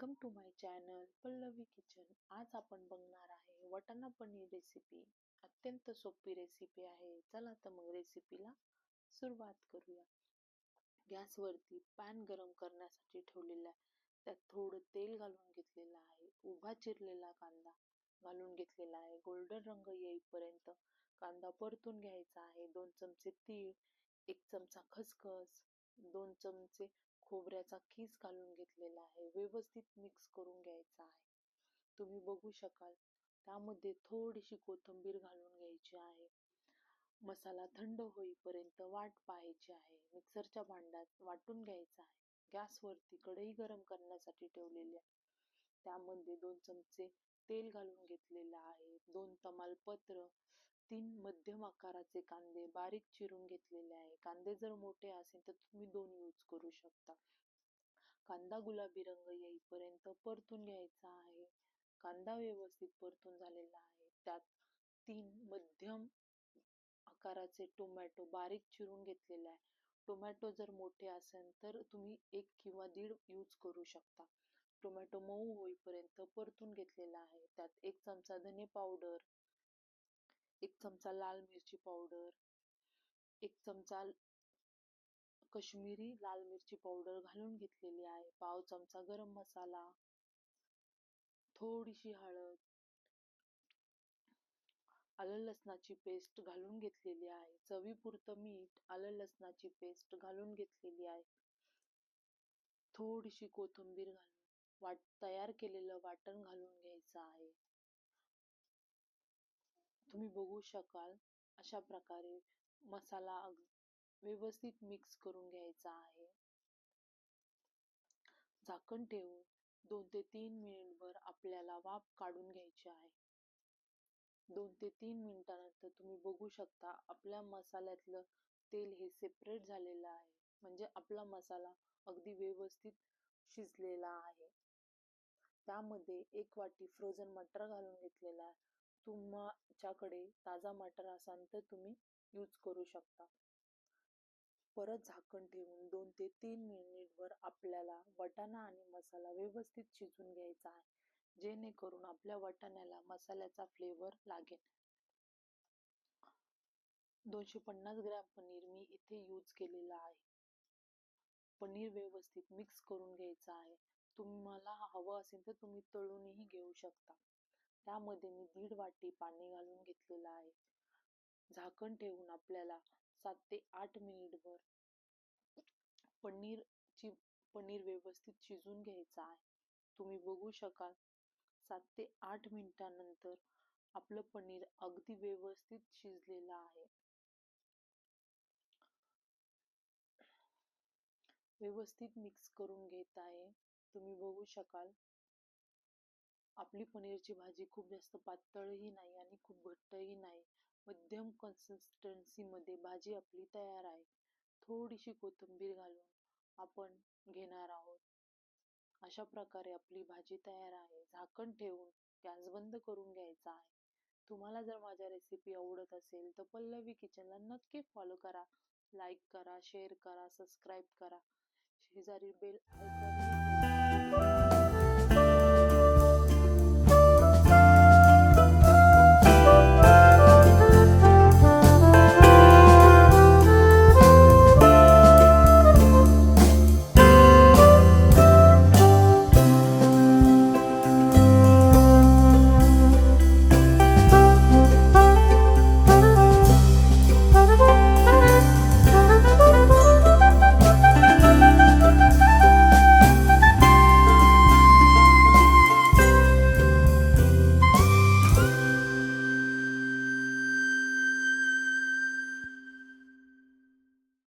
Welcome to my channel Pallavi kitchen आज आपण बघणार आहे वटाणा पनीर रेसिपी अत्यंत सोपी रेसिपी आहे. चला तर मग रेसिपीला सुरुवात करूया. गॅसवरती पॅन गरम करण्यासाठी ठेवलेला आहे त्यात थोडं तेल घालून घेतलेलं आहे. उभा चिरलेला कांदा घालून घेतलेला आहे. गोल्डन रंग येईपर्यंत कांदा परतून घ्यायचा आहे. दोन चमचे तीळ एक चमचा खसखस दोन चमचे खोबऱ्याचा खीस घालून घेतलेला आहे. व्यवस्थित मिक्स करून घ्यायचा आहे. तुम्ही बघू शकाल. त्यामध्ये थोडीशी कोथिंबीर घालून घ्यायची आहे. मसाला थंड होईपर्यंत वाट पाहायची आहे. मिक्सरच्या भांड्यात वाटून घ्यायचा आहे. गॅसवरती कढई गरम करण्यासाठी ठेवलेली आहे. त्यामध्ये दोन चमचे तेल घालून घेतलेलं आहे. दोन तमालपत्र तीन मध्यम आकाराचे कांदे बारीक चिरून घेतलेले आहे. कांदे जर मोठे असेल तर तुम्ही दोन यूज करू शकता. कांदा गुलाबी रंग येईपर्यंत परतून घ्यायचा आहे. कांदा व्यवस्थित परतून झालेला आहे. त्यात तीन मध्यम आकाराचे टोमॅटो बारीक चिरून घेतलेले आहे. टोमॅटो जर मोठे असेल तर तुम्ही एक किंवा दीड यूज करू शकता. टोमॅटो मऊ होईपर्यंत परतून घेतलेला आहे. त्यात एक चमचा धने पावडर एक चमचा लाल मिरची पावडर एक चमचा कश्मीरी लाल मिरची पावडर घालून घेतलेली आहे. पाव चमचा गरम मसाला थोडीशी हळद आलं लसणाची पेस्ट घालून घेतलेली आहे. चवीपुरतं मीठ आलं लसणाची पेस्ट घालून घेतलेली आहे. थोडीशी कोथिंबीर घालून वाट तयार केलेलं वाटण घालून घ्यायचं आहे. तुम्ही बघू शकाल अशा प्रकारे मसाला व्यवस्थित मिक्स करून घ्यायचा आहे. झाकण ठेवून दोन ते तीन मिनिटभर आपल्याला वाफ काढून घ्यायची आहे. दोन ते तीन मिनिटानंतर तुम्ही बघू शकता आपल्या मसाल्यातलं तेल हे सेपरेट झालेलं आहे. म्हणजे आपला मसाला अगदी व्यवस्थित शिजलेला आहे. त्यामध्ये एक वाटी फ्रोझन मटर घालून घेतलेला आहे. तुमच्याकडे ताजा मटर असाल तर तुम्ही यूज करू शकता. परत झाकण ठेवून दोन ते तीन मिनिटभर आपल्याला वटाणा आणि मसाला व्यवस्थित शिजून घ्यायचा आहे जेणेकरून आपल्या वाटाण्याला मसाल्याचा फ्लेवर लागेल. दोनशे पन्नास ग्रॅम पनीर मी इथे यूज केलेला आहे. पनीर व्यवस्थित मिक्स करून घ्यायचं आहे. तुम्हाला हवं असेल तर तुम्ही तळूनही घेऊ शकता. त्यामध्ये मी दीड वाटी पाणी घालून घेतलेलं आहे. झाकण ठेवून आपल्याला सात ते आठ मिनिटभर पनीरची पनीर व्यवस्थित शिजून घ्यायचं आहे. तुम्ही बघू शकाल सात ते आठ मिनिटानंतर आपलं पनीर अगदी व्यवस्थित शिजलेलं आहे. व्यवस्थित मिक्स करून घेत आहे. तुम्ही बघू शकाल आपली पनीरची भाजी खूप जास्त पातळही नाही आणि खूप घट्टही नाही. मध्यम कन्सिस्टन्सीमध्ये भाजी आपली तयार आहे. थोडीशी कोथिंबीर घालून आपण घेणार आहोत. अशा प्रकारे आपली भाजी तयार आहे. झाकण ठेवून गॅस बंद करून घ्यायचा आहे. तुम्हाला जर माझ्या रेसिपी आवडत असेल तर पल्लवी किचनला नक्की फॉलो करा. लाईक करा शेअर करा सबस्क्राईब करा. शेजारी बेल आयकॉन